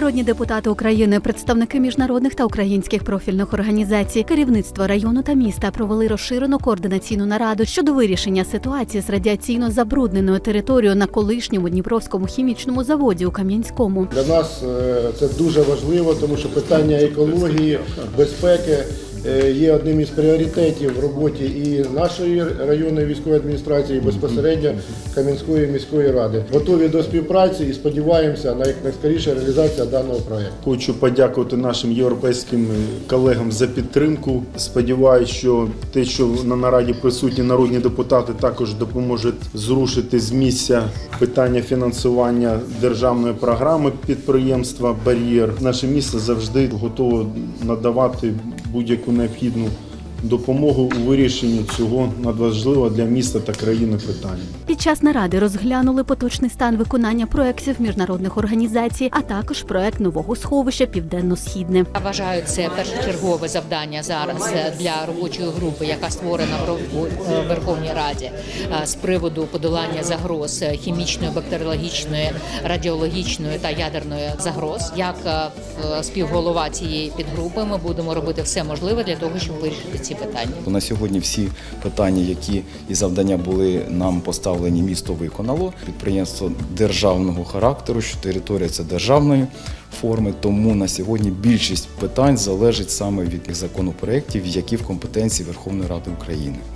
Народні депутати України, представники міжнародних та українських профільних організацій, керівництво району та міста провели розширену координаційну нараду щодо вирішення ситуації з радіаційно забрудненою територією на колишньому Дніпровському хімічному заводі у Кам'янському. Для нас е, це дуже важливо, тому що питання екології, безпеки є одним із пріоритетів в роботі і нашої районної військової адміністрації, і безпосередньо Кам'янської міської ради. Готові до співпраці і сподіваємося на якнайскоріше реалізацію даного проекту. Хочу подякувати нашим європейським колегам за підтримку. Сподіваюся, що те, що на нараді присутні народні депутати, також допоможуть зрушити з місця питання фінансування державної програми підприємства Бар'єр. Наше місто завжди готове надавати будь-яку необхідну допомогу у вирішенні цього надважливого для міста та країни питання. Під час наради розглянули поточний стан виконання проєктів міжнародних організацій, а також проект нового сховища Південно-Східне. Я вважаю, це першочергове завдання зараз е, для робочої групи, яка створена в Верховній Раді е, з приводу подолання загроз е, хімічної, бактеріологічної, радіологічної та ядерної загроз. Як е, співголова цієї підгрупи, ми будемо робити все можливе для того, щоб вирішити ці питання. На сьогодні всі питання, які і завдання були нам поставлені, місто виконало. Підприємство державного характеру, що територія це державної форми. Тому на сьогодні більшість питань залежить саме від законопроєктів, які в компетенції Верховної Ради України.